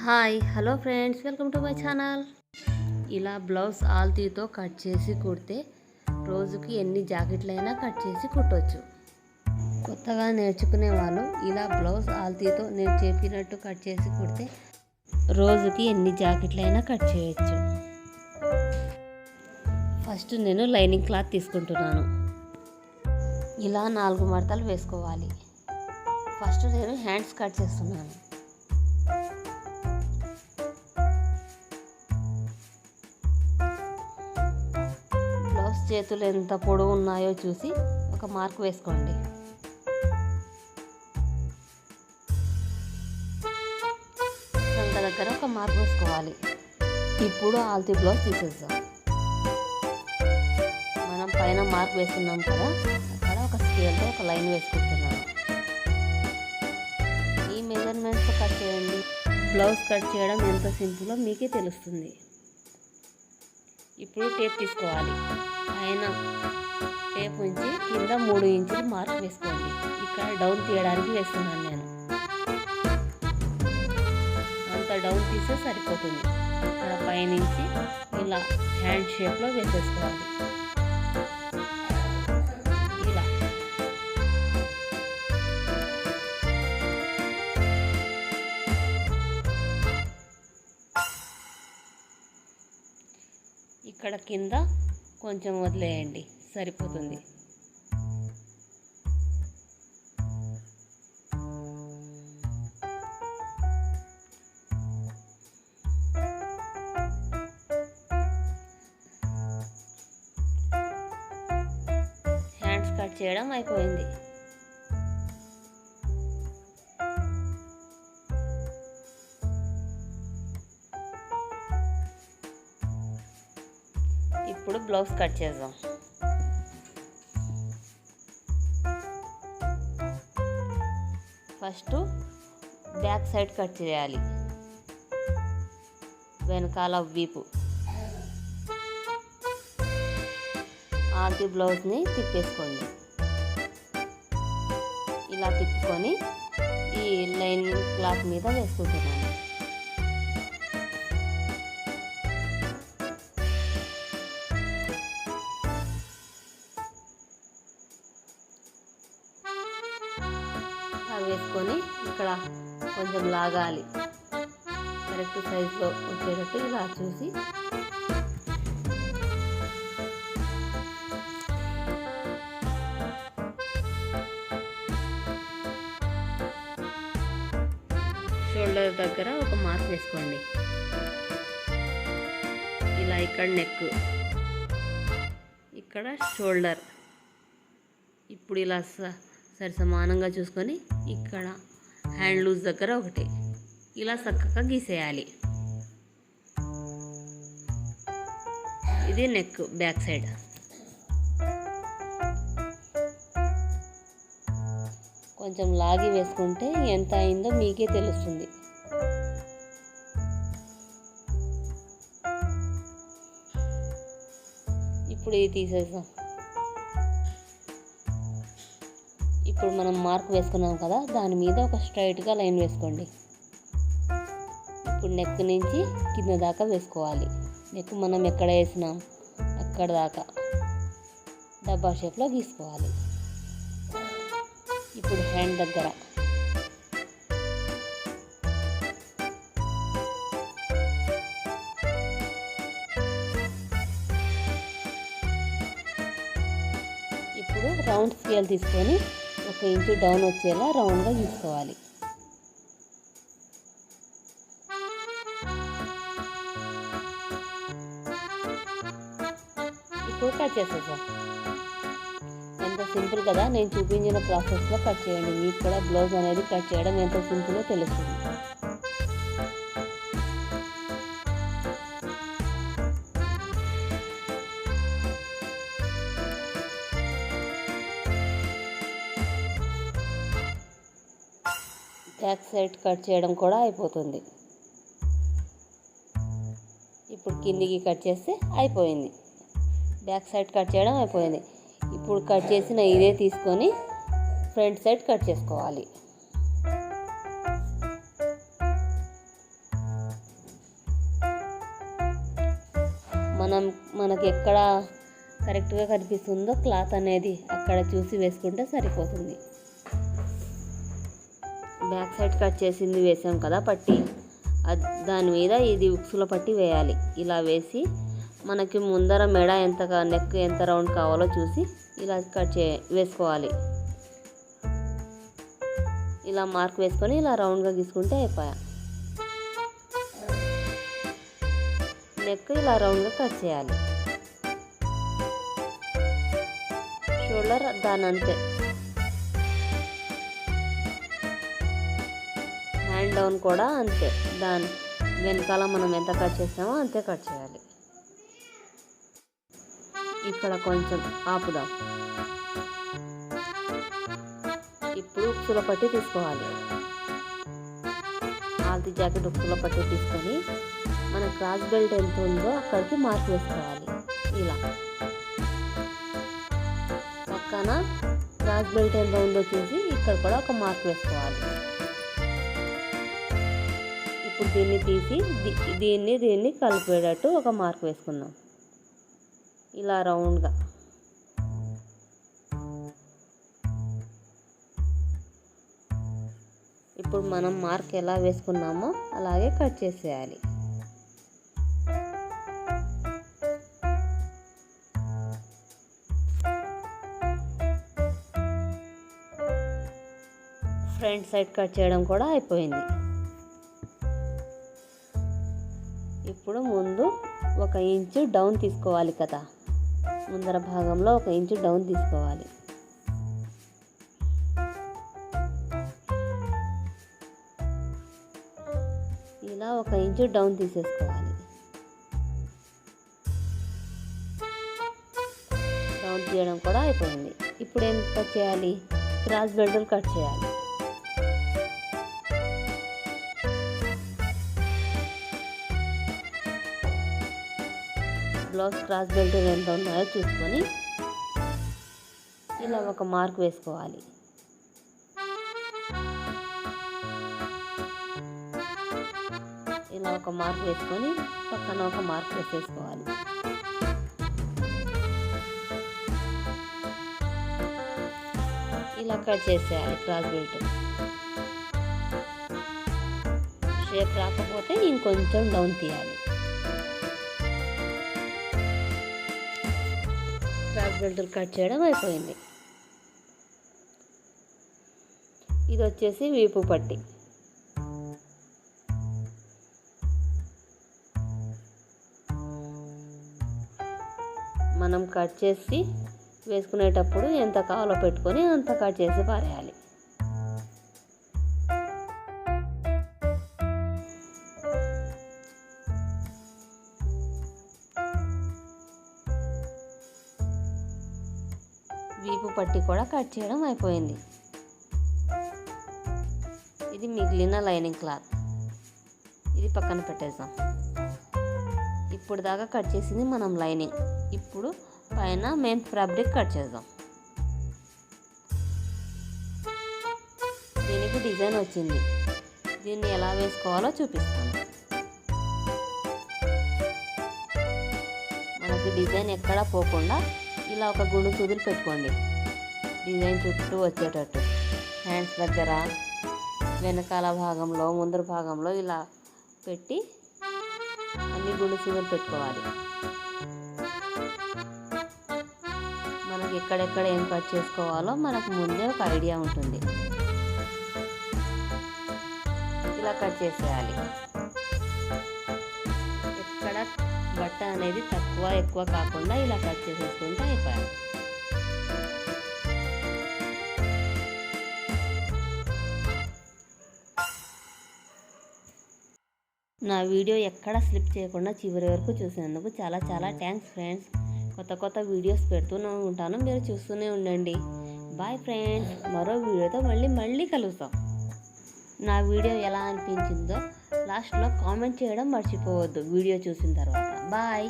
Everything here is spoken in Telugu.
Hi hello friends welcome to my channel. ఇలా బ్లౌజ్ ఆల్తీతో కట్ చేసి కుడితే రోజుకి ఎన్ని జాకెట్లైనా కట్ చేసి కుట్టవచ్చు కొత్తగా నేర్చుకునే వాళ్ళు ఇలా బ్లౌజ్ ఆల్తీతో నేను చెప్పినట్టు కట్ చేసి కుడితే రోజుకి ఎన్ని జాకెట్లైనా కట్ చేయొచ్చు. ఫస్ట్ నేను లైనింగ్ క్లాత్ తీసుకుంటున్నాను. ఇలా నాలుగు మడతలు వేసుకోవాలి. ఫస్ట్ నేను హ్యాండ్స్ కట్ చేస్తున్నాను. చేతులు ఎంత పొడవు ఉన్నాయో చూసి ఒక మార్క్ వేసుకోండి. సంక దగ్గర ఒక మార్క్ వేసుకోవాలి. ఇప్పుడు ఆల్తీ బ్లౌజ్ తీసేద్దాం. మనం పైన మార్క్ వేసుకున్నాం కదా అక్కడ ఒక స్కేల్తో ఒక లైన్ వేసుకుంటున్నాను. ఈ మెజర్మెంట్స్ కట్ చేయండి. బ్లౌజ్ కట్ చేయడం ఎంత సింపులో మీకే తెలుస్తుంది. ఇప్పుడు టేప్ తీసుకోవాలి. పైన టేప్ ఉంచి కింద మూడు ఇంచులు మార్క్ వేసుకోండి. ఇక్కడ డౌన్ తీయడానికి వేస్తున్నాను నేను. అంత డౌన్ తీస్తే సరిపోతుంది. ఇక్కడ పైనుంచి ఇలా హ్యాండ్ షేప్లో వేసేసుకోవాలి. ఇక్కడ కింద కొంచెం వదిలేయండి. సరిపోతుంది. హ్యాండ్స్ కట్ చేయడం అయిపోయింది. బ్లౌజ్ కట్ చేద్దాం. ఫస్ట్ బ్యాక్ సైడ్ కట్ చేయాలి. వెనకాల వీపు. ఆది బ్లౌజ్ని తిప్పేసుకోండి. ఇలా తిప్పుకొని ఈ లైన్ క్లాత్ మీద వేసుకుంటున్నాను. లాగాలి కరెక్ట్ సైజులో వచ్చేటట్టు ఇలా చూసి. షోల్డర్ దగ్గర ఒక మార్క్ వేసుకోండి. ఇలా ఇక్కడ నెక్ ఇక్కడ షోల్డర్. ఇప్పుడు ఇలా స- సరి సమానంగా చూసుకొని ఇక్కడ హ్యాండ్ లూజ్ దగ్గర ఒకటి. ఇలా చక్కగా గీసేయాలి. ఇది నెక్ బ్యాక్ సైడ్ కొంచెం లాగి వేసుకుంటే ఎంత అయిందో మీకే తెలుస్తుంది. ఇప్పుడు ఇది తీసేసాం ఇప్పుడు మనం మార్క్ వేసుకున్నాం కదా దాని మీద ఒక స్ట్రైట్గా లైన్ వేసుకోండి. ఇప్పుడు నెక్ నుంచి కింద దాకా వేసుకోవాలి. నెక్ మనం ఎక్కడ వేసినాం అక్కడ దాకా డబ్బా షేప్లో గీసుకోవాలి. ఇప్పుడు హ్యాండ్ దగ్గర. ఇప్పుడు రౌండ్ స్కేల్ తీసుకొని ఒక ఇంచు డౌన్ వచ్చేలా రౌండ్గా తీసుకోవాలి వరకు కట్ చేసేద్దాం ఎంత సింపుల్ కదా నేను చూపించిన ప్రాసెస్లో కట్ చేయండి. మీకు కూడా బ్లౌజ్ అనేది కట్ చేయడం ఎంత సింపుల్లో తెలుస్తుంది. బ్యాక్ సైడ్ కట్ చేయడం కూడా అయిపోతుంది. ఇప్పుడు కిందికి కట్ చేస్తే అయిపోయింది. బ్యాక్ సైడ్ కట్ చేయడం అయిపోయింది. ఇప్పుడు కట్ చేసిన ఇదే తీసుకొని ఫ్రంట్ సైడ్ కట్ చేసుకోవాలి. మనం మనకి ఎక్కడ కరెక్ట్గా కనిపిస్తుందో క్లాత్ అనేది అక్కడ చూసి వేసుకుంటే సరిపోతుంది. బ్యాక్ సైడ్ కట్ చేసింది వేసాం కదా పట్టి. దాని మీద ఇది ఉక్సుల పట్టి వేయాలి. ఇలా వేసి మనకి ముందర మెడ ఎంత నెక్ ఎంత రౌండ్ కావాలో చూసి ఇలా కట్ చే వేసుకోవాలి. ఇలా మార్క్ వేసుకొని ఇలా రౌండ్గా గీసుకుంటే అయిపోయా. నెక్ ఇలా రౌండ్గా కట్ చేయాలి. షోల్డర్ దాని అంతే హ్యాండ్ డౌన్ కూడా అంతే. దాని వెనకాల మనం ఎంత కట్ చేస్తామో అంతే కట్ చేయాలి. ఇక్కడ కొంచెం ఆపుదాం. ఇప్పుడు ఉక్సుల పట్టి తీసుకోవాలి. ఆల్తీ జాకెట్ ఉక్సుల పట్టి తీసుకొని మన క్రాస్ బెల్ట్ ఎంత ఉందో అక్కడికి మార్క్ వేసుకోవాలి ఇలా. పక్కన క్రాస్ బెల్ట్ ఎంత ఉందో చూసి ఇక్కడ కూడా ఒక మార్క్ వేసుకోవాలి. ఇప్పుడు దీన్ని తీసి దీన్ని దీన్ని కలిపేటట్టు ఒక మార్క్ వేసుకుందాం. ఇలా రౌండ్గా. ఇప్పుడు మనం మార్క్ ఎలా వేసుకున్నామో అలాగే కట్ చేసేయాలి. ఫ్రంట్ సైడ్ కట్ చేయడం కూడా అయిపోయింది. ఇప్పుడు ముందు ఒక ఇంచు డౌన్ తీసుకోవాలి కదా. ముందర భాగంలో ఒక ఇంచు డౌన్ తీసుకోవాలి. ఇలా ఒక ఇంచు డౌన్ తీసేసుకోవాలి. డౌన్ తీయడం కూడా అయిపోయింది. ఇప్పుడు ఎంత కట్ చేయాలి? క్రాస్ బెల్టులు కట్ చేయాలి. బ్లౌజ్ క్రాస్ బెల్ట్ ఎంత ఉన్నాయో చూసుకొని ఇలా ఒక మార్క్ వేసుకోవాలి. ఇలా ఒక మార్క్ వేసుకొని పక్కన ఒక మార్క్ వేసేసుకోవాలి. ఇలా కట్ చేసేయాలి క్రాస్ బెల్ట్. షేప్ రాకపోతే ఇంకొంచెం డౌన్ తీయాలి. క్రాస్ బెల్ట్ కట్ చేయడం అయిపోయింది. ఇది వచ్చేసి వీపు పట్టి. మనం కట్ చేసి వేసుకునేటప్పుడు ఎంత కావాలో పెట్టుకొని అంత కట్ చేసి పారేయాలి. వీపు పట్టి కూడా కట్ చేయడం అయిపోయింది. ఇది మిగిలిన లైనింగ్ క్లాత్. ఇది పక్కన పెట్టేద్దాం. ఇప్పుడు దాకా కట్ చేసింది మనం లైనింగ్. ఇప్పుడు పైన మేము ఫ్యాబ్రిక్ కట్ చేద్దాం. దీనికి డిజైన్ వచ్చింది. దీన్ని ఎలా వేసుకోవాలో చూపిస్తాను. మనకి డిజైన్ ఎక్కడా పోకుండా ఇలా ఒక గుండు సూదులు పెట్టుకోండి. డిజైన్ చుట్టూ వచ్చేటట్టు. హ్యాండ్స్ దగ్గర వెనకాల భాగంలో ముందర భాగంలో ఇలా పెట్టి అన్ని గుండు సూదులు పెట్టుకోవాలి. మనకి ఎక్కడెక్కడ ఏం కట్ చేసుకోవాలో మనకు ముందే ఒక ఐడియా ఉంటుంది. ఇలా కట్ చేసేయాలి. బట్ట అనేది తక్కువ ఎక్కువ కాకుండా ఇలా కట్ చేసేసుకుంటే అయిపోయాలి నా వీడియో ఎక్కడ స్లిప్ చేయకుండా చివరి వరకు చూసినందుకు చాలా చాలా థ్యాంక్స్ ఫ్రెండ్స్ కొత్త కొత్త వీడియోస్ పెడుతూనే ఉంటాను మీరు చూస్తూనే ఉండండి. బాయ్ ఫ్రెండ్స్ మరో వీడియోతో మళ్ళీ మళ్ళీ కలుస్తాం నా వీడియో ఎలా అనిపించిందో లాస్ట్లో కామెంట్ చేయడం మర్చిపోవద్దు. వీడియో చూసిన తర్వాత. బాయ్